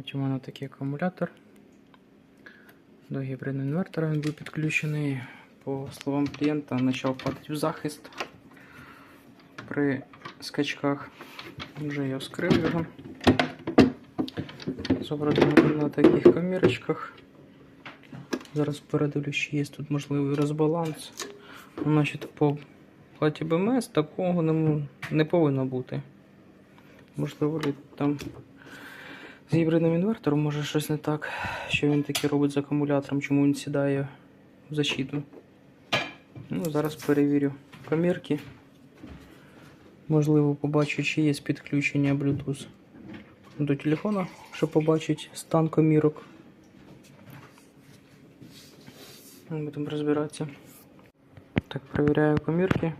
Ось у мене такий акумулятор. До гібридного інвертора він був підключений. По словам клієнта, почав падати в захист при скачках. Вже я вскрив його. Зображено на таких комірочках. Зараз передивлюсь, чи є тут можливий розбаланс. Значить, по платі БМС такого не, не повинно бути. Можливо, ли там з гібридним інвертором може щось не так, що він таке робить з акумулятором, чому він сідає в защиту. Ну, зараз перевірю комірки. Можливо, побачу, чи є підключення Bluetooth до телефона, щоб побачити стан комірок. Ну, Будемо розбиратися. Так, перевіряю комірки.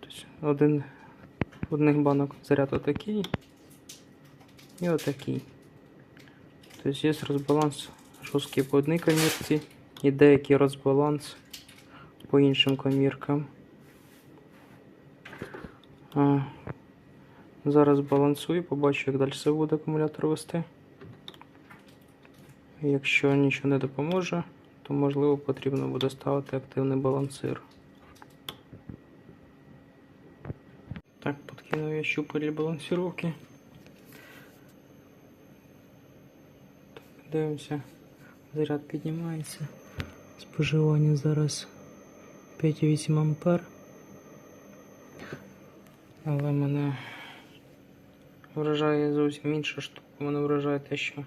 Тобто один одних банок заряд отакий і отакий. Тобто є розбаланс жорсткий по одній комірці і деякий розбаланс по іншим коміркам. А, зараз балансую, побачу, як далі себе буде акумулятор вести. Якщо нічого не допоможе, то можливо потрібно буде ставити активний балансир. Так, подкинув я щупаль балансировки. Дивимося, заряд піднімається. Споживання зараз 5,8 ампер. Але мене вражає зовсім інша штука. Мене вражає те, що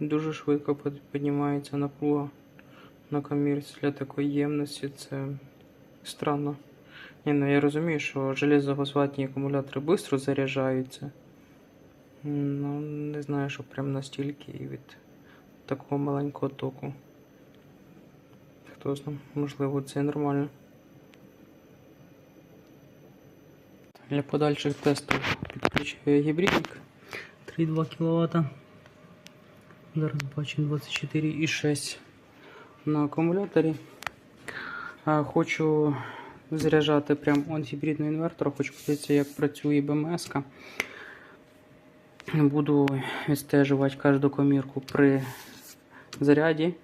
дуже швидко під- піднімається напруга на комірці для такої ємності. Це странно. Ні, ну я розумію, що железофосфатні акумулятори швидко заряджаються. Знаю, що прям настільки і від такого маленького току. Хто знає, можливо, це нормально. Для подальших тестів підключаю гібридник 3,2 кВт. Зараз бачимо 24,6 на акумуляторі. Хочу заряджати прям от гібридного інвертора, хочу подивитися, як працює БМС. -ка. Буду відстежувати кожну комірку при заряді.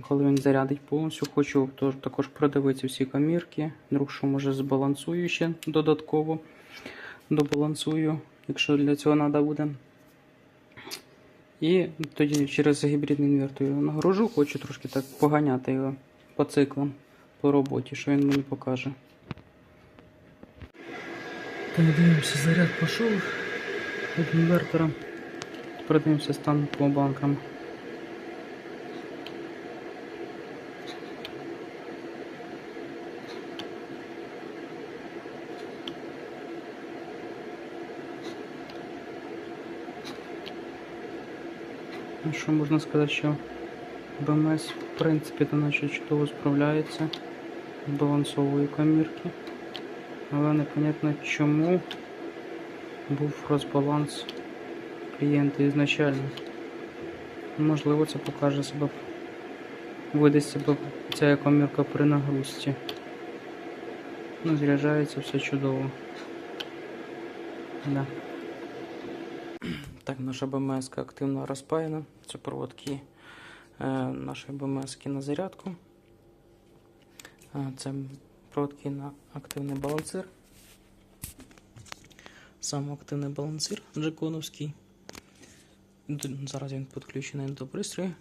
Коли він зарядить повністю, хочу також продивитися всі комірки. Вдруг що може збалансую ще додатково. Добалансую, якщо для цього треба буде. І тоді через гібридний інвертор його нагружу, хочу трошки так поганяти його по циклам, по роботі, що він мені покаже. Так, дивимося, заряд пішов від інвертора. Продивимося стан по банкам. Ну, що можна сказати, що БМС в принципі то наче чудово справляється, балансовує комірки. Але непонятно чому був розбаланс клієнта ізначально. Можливо, це покаже себе, видасть себе ця комірка при нагрузці. Ну, заряджається все чудово. Да. Так, наша БМС активно розпаяна. Це проводки е, нашої БМС на зарядку. Е, це проводки на активний балансир. Сам активний балансир джеконовський. Зараз він підключений до пристрою.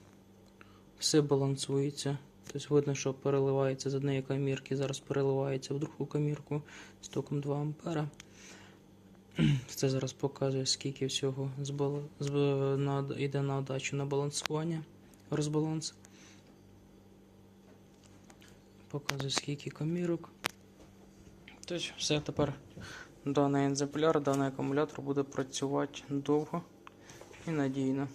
Все балансується. Тобто видно, що переливається з однієї камірки, зараз переливається в другу камірку з током 2 ампера. Це зараз показує, скільки всього йде на отдачу на балансування, розбаланс. Показує, скільки комірок. Тобто все тепер даний екземпляр, даний акумулятор буде працювати довго і надійно.